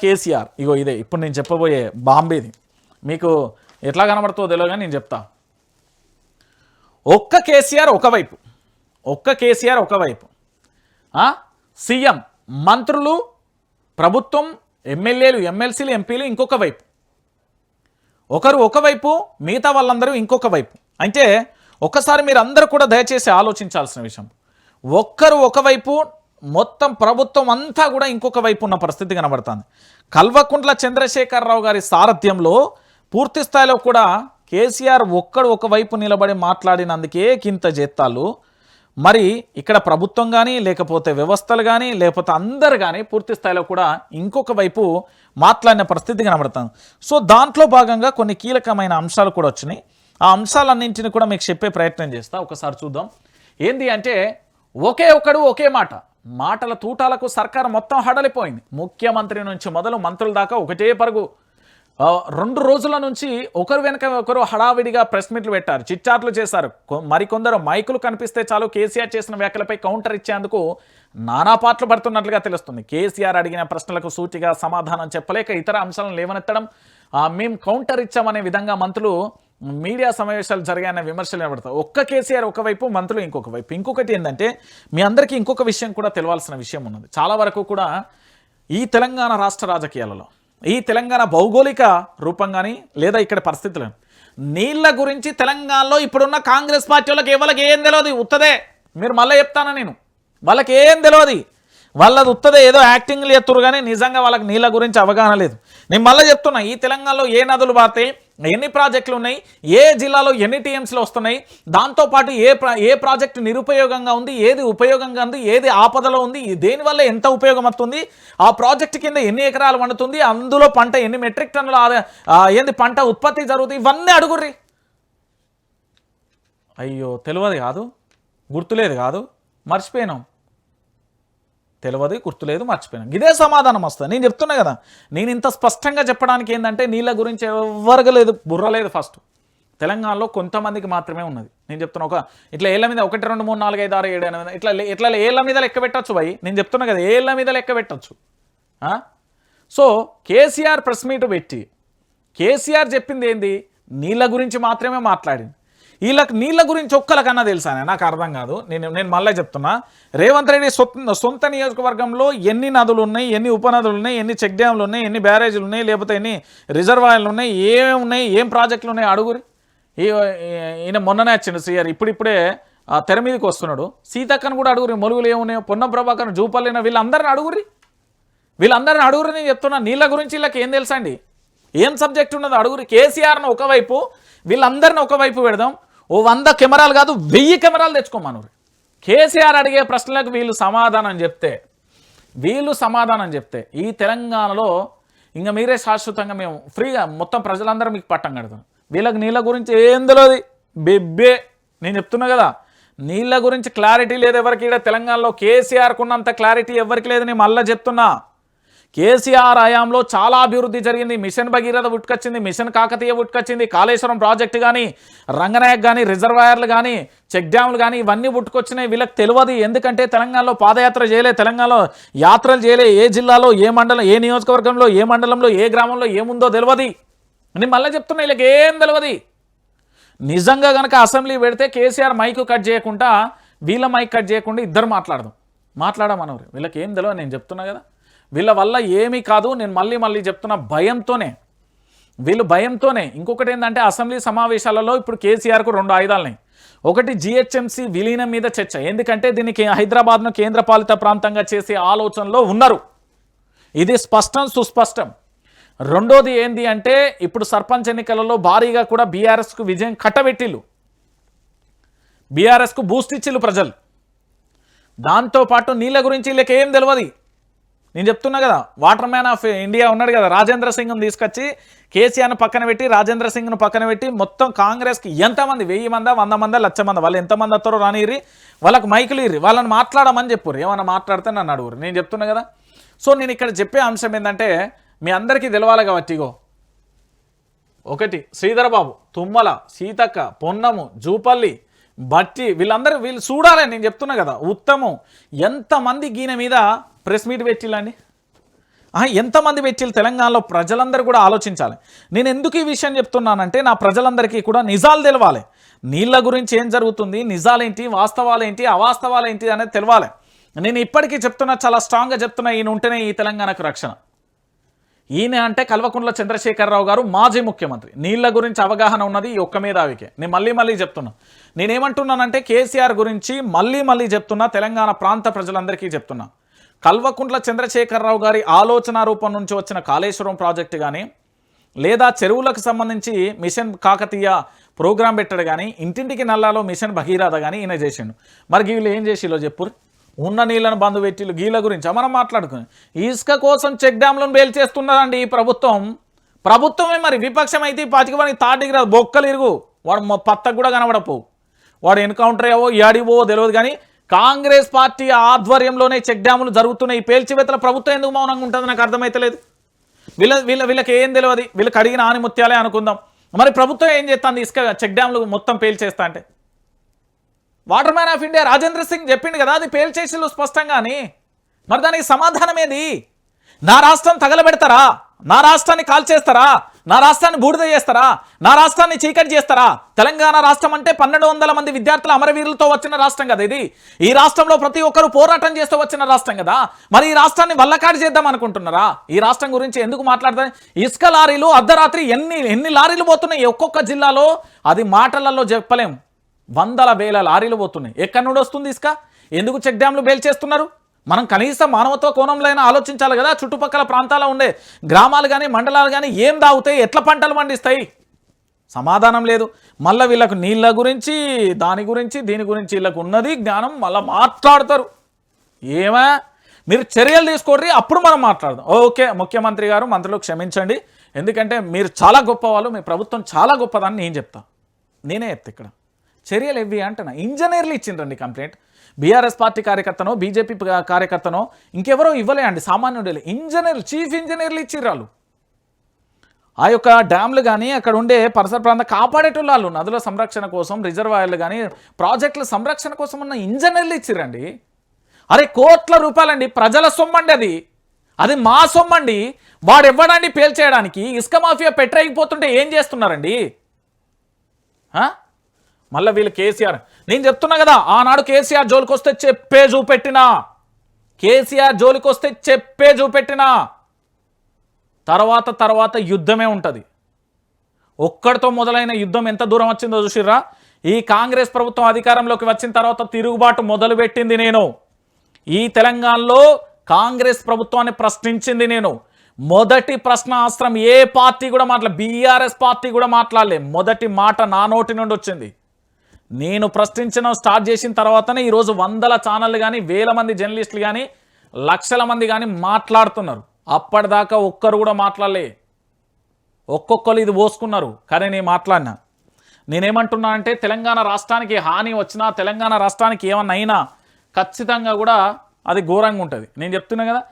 కేసీఆర్. ఇగో ఇదే ఇప్పుడు నేను చెప్పబోయే బాంబేది మీకు ఎట్లా కనబడుతుందో తెలియదు కానీ నేను చెప్తా. ఒక్క కేసీఆర్ ఒకవైపు. ఒక్క కేసీఆర్ ఒకవైపు. సీఎం మంత్రులు ప్రభుత్వం ఎమ్మెల్యేలు ఎమ్మెల్సీలు ఎంపీలు ఇంకొక వైపు. ఒకరు ఒకవైపు మిగతా వాళ్ళందరూ ఇంకొక వైపు. అంటే ఒక్కసారి మీరు అందరూ కూడా దయచేసి ఆలోచించాల్సిన విషయం. ఒక్కరు ఒకవైపు మొత్తం ప్రభుత్వం అంతా కూడా ఇంకొక వైపు ఉన్న పరిస్థితి కనబడుతుంది. కల్వకుంట్ల చంద్రశేఖరరావు గారి సారథ్యంలో పూర్తి స్థాయిలో కూడా కేసీఆర్ ఒక్కడు ఒకవైపు నిలబడి మాట్లాడినందుకే కింత చేత్తాలు మరి ఇక్కడ ప్రభుత్వం కానీ లేకపోతే వ్యవస్థలు కానీ లేకపోతే అందరు కానీ పూర్తి స్థాయిలో కూడా ఇంకొక వైపు మాట్లాడిన పరిస్థితి కనబడుతుంది. సో దాంట్లో భాగంగా కొన్ని కీలకమైన అంశాలు కూడా వచ్చినాయి. ఆ అంశాలన్నింటిని కూడా మీకు చెప్పే ప్రయత్నం చేస్తా. ఒకసారి చూద్దాం. ఏంది అంటే ఒకే ఒకడు ఒకే మాట. మాటల తూటాలకు సర్కారు మొత్తం హడలిపోయింది. ముఖ్యమంత్రి నుంచి మొదలు మంత్రుల దాకా ఒకటే పరుగు. రెండు రోజుల నుంచి ఒకరు వెనక ఒకరు హడావిడిగా ప్రెస్ మీట్లు పెట్టారు చిట్చాట్లు చేశారు. కొ- మరికొందరు మైకులు కనిపిస్తే చాలు కేసీఆర్ చేసిన వ్యాఖ్యలపై కౌంటర్ ఇచ్చేందుకు నానా పాటలు పడుతున్నట్లుగా తెలుస్తుంది. కేసీఆర్ అడిగిన ప్రశ్నలకు సూటిగా సమాధానం చెప్పలేక ఇతర అంశాలను లేవనెత్తడం మేము కౌంటర్ ఇచ్చామనే విధంగా మంత్రులు మీడియా సమావేశాలు జరిగాయన్న విమర్శలు నిలబడతాయి ఒక్క కేసీఆర్ ఒకవైపు మంత్రులు ఇంకొక వైపు. ఇంకొకటి ఏంటంటే మీ అందరికీ ఇంకొక విషయం కూడా తెలవాల్సిన విషయం ఉన్నది. చాలా వరకు కూడా ఈ తెలంగాణ రాష్ట్ర రాజకీయాలలో ఈ తెలంగాణ భౌగోళిక రూపం కానీ లేదా ఇక్కడ పరిస్థితులు నీళ్ళ గురించి తెలంగాణలో ఇప్పుడున్న కాంగ్రెస్ పార్టీ వాళ్ళకి ఎవరికి ఏం తెలియదు ఉత్తదే. మీరు మళ్ళీ చెప్తాను నేను? వాళ్ళకి ఏం తెలియదు వాళ్ళది ఉత్తదే. ఏదో యాక్టింగ్లు ఎత్తురు కానీ నిజంగా వాళ్ళకి నీళ్ళ గురించి అవగాహన లేదు. నేను మళ్ళీ చెప్తున్నా ఈ తెలంగాణలో ఏ నదులు పాతాయి ఎన్ని ప్రాజెక్టులు ఉన్నాయి? ఏ జిల్లాలో ఎన్ని టీఎంసీలు వస్తున్నాయి? దాంతోపాటు ఏ ప్రా ఏ ప్రాజెక్టు నిరుపయోగంగా ఉంది? ఏది ఉపయోగంగా ఉంది? ఏది ఆపదలో ఉంది? దేనివల్ల ఎంత ఉపయోగం అవుతుంది ఆ ప్రాజెక్టు కింద ఎన్ని ఎకరాలు వండుతుంది? అందులో పంట ఎన్ని మెట్రిక్ టన్నుల ఆ, ఏంది పంట ఉత్పత్తి జరుగుతుంది? ఇవన్నీ అడుగుర్రి. అయ్యో తెలియదు కాదు? గుర్తులేదు కాదు? మర్చిపోయినాం. తెలియదు గుర్తులేదు మర్చిపోయాను. ఇదే సమాధానం వస్తుంది. నేను చెప్తున్నా కదా నేను ఇంత స్పష్టంగా చెప్పడానికి ఏంటంటే నీళ్ళ గురించి ఎవరికి లేదు బుర్ర లేదు ఫస్ట్ తెలంగాణలో కొంతమందికి మాత్రమే ఉన్నది. నేను చెప్తున్నా ఒక ఇట్లా ఏళ్ళ మీద ఒకటి రెండు మూడు నాలుగు ఐదు ఆరు ఏడు ఎనిమిది ఇట్లా ఇట్లా ఏళ్ళ మీద లెక్క పెట్టచ్చు భయ్. నేను చెప్తున్నా కదా ఏళ్ళ మీద లెక్క పెట్టచ్చు. సో కేసీఆర్ ప్రెస్ మీట్ పెట్టి కేసీఆర్ చెప్పింది ఏంది? నీళ్ళ గురించి మాత్రమే మాట్లాడింది. వీళ్ళకి నీళ్ళ గురించి ఒక్కలకన్నా తెలుసా? నాకు అర్థం కాదు. నేను నేను మళ్ళీ చెప్తున్నా. రేవంత్ రెడ్డి సొంత సొంత నియోజకవర్గంలో ఎన్ని నదులు ఉన్నాయి ఎన్ని ఉపనదులు ఉన్నాయి ఎన్ని చెక్ డ్యామ్లు ఉన్నాయి ఎన్ని బ్యారేజీలు ఉన్నాయి లేకపోతే ఎన్ని రిజర్వాయర్లు ఉన్నాయి ఏమేమి ఉన్నాయి ఏం ప్రాజెక్టులు ఉన్నాయి అడుగురి. ఈయన మొన్ననే వచ్చిండు సీఆర్. ఇప్పుడిప్పుడే ఆ, తెర మీదకి వస్తున్నాడు. సీతక్కను కూడా అడుగురి మొలుగులు ఏమున్నాయో పొన్న ప్రభాకర్ జూపల్లిన వీళ్ళందరిని అడుగురి. వీళ్ళందరిని అడుగురు నేను చెప్తున్నా. నీళ్ళ గురించి వీళ్ళకి ఏం తెలుసండి ఏం సబ్జెక్ట్ ఉన్నది అడుగురు. కేసీఆర్ను ఒకవైపు వీళ్ళందరిని ఒకవైపు పెడదాం. ఓ వంద కెమెరాలు కాదు వెయ్యి కెమెరాలు తెచ్చుకోమను కేసీఆర్ అడిగే ప్రశ్నలకు వీళ్ళు సమాధానం చెప్తే వీళ్ళు సమాధానం చెప్తే ఈ తెలంగాణలో ఇంకా మీరే శాశ్వతంగా మేము ఫ్రీగా మొత్తం ప్రజలందరూ మీకు పట్టం కడతాం. వీళ్ళకి నీళ్ళ గురించి ఏం తెలియదు బెబ్బే నేను చెప్తున్నా కదా. నీళ్ళ గురించి క్లారిటీ లేదు ఎవరికి? తెలంగాణలో కేసీఆర్కు ఉన్నంత క్లారిటీ ఎవరికి లేదు? నేను మళ్ళీ చెప్తున్నా. కేసీఆర్ హయాంలో చాలా అభివృద్ధి జరిగింది. మిషన్ భగీరథ ఉట్కొచ్చింది మిషన్ కాకతీయ ఉట్కొచ్చింది కాళేశ్వరం ప్రాజెక్టు కానీ రంగనాయక్ కానీ రిజర్వాయర్లు కానీ చెక్ డ్యాములు కానీ ఇవన్నీ పుట్టుకొచ్చినాయి వీళ్ళకి తెలియదు ఎందుకంటే తెలంగాణలో పాదయాత్ర చేయలే తెలంగాణలో యాత్రలు చేయలే. ఏ జిల్లాలో ఏ మండలం ఏ నియోజకవర్గంలో ఏ మండలంలో ఏ గ్రామంలో ఏముందో తెలియదు నేను మళ్ళీ చెప్తున్నా వీళ్ళకి ఏం తెలియదు నిజంగా కనుక అసెంబ్లీ పెడితే కేసీఆర్ మైక్ కట్ చేయకుండా వీళ్ళ మైక్ కట్ చేయకుండా ఇద్దరు మాట్లాడదాం. మాట్లాడమనవరు వీళ్ళకి ఏం తెలియదు నేను చెప్తున్నా కదా. వీళ్ళ వల్ల ఏమీ కాదు. నేను మళ్ళీ మళ్ళీ చెప్తున్న భయంతోనే వీళ్ళు భయంతోనే. ఇంకొకటి ఏంటంటే అసెంబ్లీ సమావేశాలలో ఇప్పుడు కేసీఆర్కు రెండు ఆయుధాలున్నాయి. ఒకటి జిహెచ్ఎంసీ విలీనం మీద చర్చ. ఎందుకంటే దీనికి హైదరాబాద్ను కేంద్రపాలిత ప్రాంతంగా చేసే ఆలోచనలో ఉన్నారు. ఇది స్పష్టం సుస్పష్టం. రెండోది ఏంది అంటే ఇప్పుడు సర్పంచ్ ఎన్నికలలో భారీగా కూడా బీఆర్ఎస్కు విజయం కట్టబెట్టిల్లు. బీఆర్ఎస్కు బూస్ట్ ఇచ్చిల్లు ప్రజలు. దాంతోపాటు నీళ్ళ గురించి వీళ్ళకి ఏం తెలియదు నేను చెప్తున్నా కదా వాటర్ మ్యాన్ ఆఫ్ ఇండియా ఉన్నాడు కదా రాజేంద్ర సింగ్ను తీసుకొచ్చి కేసీఆర్ను పక్కన పెట్టి రాజేంద్ర సింగ్ను పక్కన పెట్టి మొత్తం కాంగ్రెస్కి ఎంతమంది వెయ్యి మందా వంద మందా లక్ష మంద వాళ్ళు ఎంతమంది వస్తారో రానిరి వాళ్ళకి మైకులు ఇర్రి వాళ్ళని మాట్లాడమని చెప్పారు ఏమన్నా మాట్లాడితే నన్ను అడుగురు నేను చెప్తున్నా కదా. సో నేను ఇక్కడ చెప్పే అంశం ఏంటంటే మీ అందరికీ తెలవాలి కాబట్టిగో ఒకటి శ్రీధర్ బాబు తుమ్మల సీతక్క పొన్నము జూపల్లి బట్టి వీళ్ళందరూ వీళ్ళు చూడాలని నేను చెప్తున్నా కదా. ఉత్తమం ఎంతమంది గీన మీద ప్రెస్ మీట్ పెట్టిల్లండి? ఎంతమంది వ్యక్తులు తెలంగాణలో ప్రజలందరూ కూడా ఆలోచించాలి. నేను ఎందుకు ఈ విషయం చెప్తున్నానంటే నా ప్రజలందరికీ కూడా నిజాలు తెలవాలి. నీళ్ళ గురించి ఏం జరుగుతుంది? నిజాలేంటి? వాస్తవాలేంటి? అవాస్తవాలేంటి అనేది తెలవాలి. నేను ఇప్పటికీ చెప్తున్నా చాలా స్ట్రాంగ్గా చెప్తున్నా ఈయన ఉంటేనే ఈ తెలంగాణకు రక్షణ. ఈయన అంటే కల్వకుంట్ల చంద్రశేఖరరావు గారు మాజీ ముఖ్యమంత్రి. నీళ్ళ గురించి అవగాహన ఉన్నది ఈ ఒక్క మేధావికే నేను మళ్ళీ మళ్ళీ చెప్తున్నా. నేనేమంటున్నానంటే కేసీఆర్ గురించి మళ్ళీ మళ్ళీ చెప్తున్నా తెలంగాణ ప్రాంత ప్రజలందరికీ చెప్తున్నా. కల్వకుంట్ల చంద్రశేఖరరావు గారి ఆలోచన రూపం నుంచి వచ్చిన కాళేశ్వరం ప్రాజెక్టు కానీ లేదా చెరువులకు సంబంధించి మిషన్ కాకతీయ ప్రోగ్రాం పెట్టాడు కానీ ఇంటింటికి నల్లాలో మిషన్ భగీరథ కానీ ఈయన చేసిండు. మరి వీళ్ళు ఏం చేసిలో చెప్పురు? ఉన్న నీళ్ళను బంధు పెట్టిలు గీల గురించి. మనం మాట్లాడుకుని. ఇసుక కోసం చెక్ డ్యాంలను బేల్ చేస్తున్నదండి ఈ ప్రభుత్వం. ప్రభుత్వమే మరి విపక్షం అయితే ఈ పాతిక పని తాటికి రాదు. బొక్కలు ఇరుగు. వాడు పత్తకు కూడా కనబడపోవు. వాడు ఎన్కౌంటర్ ఏవో ఏడిపోవో తెలియదు కానీ కాంగ్రెస్ పార్టీ ఆధ్వర్యంలోనే చెక్ డ్యాములు జరుగుతున్నాయి. ఈ పేల్చివేతల ప్రభుత్వం ఎందుకు మౌనంగా ఉంటుంది? నాకు అర్థమైతలేదు వీళ్ళ వీళ్ళ వీళ్ళకి ఏం తెలియదు. వీళ్ళకి అడిగిన ఆనిముత్యాలే అనుకుందాం. మరి ప్రభుత్వం ఏం చేస్తుంది? ఇసుక చెక్ డ్యాములు మొత్తం పేల్చేస్తా అంటే. Water man of India Rajendra Singh చెప్పిండు కదా అది పేల్చేసిళ్ళు స్పష్టంగాని. మరి దానికి సమాధానం ఏది? నా రాష్ట్రం తగలబెడతారా? నా రాష్ట్రాన్ని కాల్చేస్తారా? నా రాష్ట్రాన్ని బూడిద చేస్తారా? నా రాష్ట్రాన్ని చీకటి చేస్తారా? తెలంగాణ రాష్ట్రం అంటే పన్నెండు వందల మంది విద్యార్థుల అమరవీరులతో వచ్చిన రాష్ట్రం కదా ఇది. ఈ రాష్ట్రంలో ప్రతి ఒక్కరు పోరాటం చేస్తూ వచ్చిన రాష్ట్రం కదా. మరి ఈ రాష్ట్రాన్ని వల్లకాడి చేద్దాం అనుకుంటున్నారా? ఈ రాష్ట్రం గురించి ఎందుకు మాట్లాడతారు? ఇసుక లారీలు అర్ధరాత్రి ఎన్ని ఎన్ని లారీలు పోతున్నాయి? ఒక్కొక్క జిల్లాలో అది మాటలలో చెప్పలేం. వందల వేల లారీలు పోతున్నాయి. ఎక్కడి నుండి వస్తుంది ఇసుక? ఎందుకు చెక్ డ్యాంలు బేల్ చేస్తున్నారు? మనం కనీసం మానవత్వ కోణంలో అయినా ఆలోచించాలి కదా. చుట్టుపక్కల ప్రాంతాల్లో ఉండే గ్రామాలు కానీ మండలాలు కానీ ఏం దాగుతాయి ఎట్ల పంటలు పండిస్తాయి? సమాధానం లేదు. మళ్ళీ వీళ్ళకు నీళ్ళ గురించి దాని గురించి దీని గురించి వీళ్ళకు ఉన్నది జ్ఞానం. మళ్ళీ మాట్లాడతారు. ఏమా? మీరు చర్యలు తీసుకోండి అప్పుడు మనం మాట్లాడదాం. ఓకే ముఖ్యమంత్రి గారు మంత్రులు క్షమించండి. ఎందుకంటే మీరు చాలా గొప్పవాళ్ళు మీ ప్రభుత్వం చాలా గొప్పదని నేను చెప్తాను నేనే చెప్తా ఇక్కడ. చర్యలు ఇవి అంటున్నా? ఇంజనీర్లు ఇచ్చిండ్రండి కంప్లైంట్. బీఆర్ఎస్ పార్టీ కార్యకర్తనో బీజేపీ కార్యకర్తనో ఇంకెవరో ఇవ్వలే అండి సామాన్యుడు ఇంజనీర్లు చీఫ్ ఇంజనీర్లు ఇచ్చిర్రు వాళ్ళు. ఆ యొక్క డ్యామ్లు కానీ అక్కడ ఉండే పరిసర ప్రాంతం కాపాడేటోళ్ళు వాళ్ళు. నదుల సంరక్షణ కోసం రిజర్వాయర్లు కానీ ప్రాజెక్టుల సంరక్షణ కోసం ఉన్న ఇంజనీర్లు ఇచ్చిరండి అరే కోట్ల రూపాయలండి. ప్రజల సొమ్మండి అది. అది మా సొమ్మండి. వాడు ఇవ్వడాన్ని పేల్చేయడానికి ఇసుక మాఫియా పెట్టరేగిపోతుంటే ఏం చేస్తున్నారండి? మళ్ళీ వీళ్ళు కేసీఆర్. నేను చెప్తున్నా కదా ఆనాడు కేసీఆర్ జోలికి వస్తే చెప్పే చూపెట్టినా. కేసీఆర్ జోలికి వస్తే చెప్పే చూపెట్టినా. తర్వాత తర్వాత యుద్ధమే ఉంటుంది. ఒక్కడితో మొదలైన యుద్ధం ఎంత దూరం వచ్చిందో చూసిర్రా? ఈ కాంగ్రెస్ ప్రభుత్వం అధికారంలోకి వచ్చిన తర్వాత తిరుగుబాటు మొదలుపెట్టింది నేను. ఈ తెలంగాణలో కాంగ్రెస్ ప్రభుత్వాన్ని ప్రశ్నించింది నేను. మొదటి ప్రశ్నాస్త్రం ఏ పార్టీ కూడా మాట్లా బీఆర్ఎస్ పార్టీ కూడా మాట్లాడలే. మొదటి మాట నా నోటి నుండి వచ్చింది. నేను ప్రశ్నించడం స్టార్ట్ చేసిన తర్వాతనే ఈరోజు వందల ఛానళ్ళు కానీ వేల మంది జర్నలిస్టులు కానీ లక్షల మంది కానీ మాట్లాడుతున్నారు. అప్పటిదాకా ఒక్కరు కూడా మాట్లాడలే. ఒక్కొక్కరు ఇది పోసుకున్నారు. కానీ నేను మాట్లాడినా. నేనేమంటున్నా అంటే తెలంగాణ రాష్ట్రానికి హాని వచ్చినా తెలంగాణ రాష్ట్రానికి ఏమన్నా అయినా ఖచ్చితంగా కూడా అది ఘోరంగా ఉంటుంది. నేను చెప్తున్నా కదా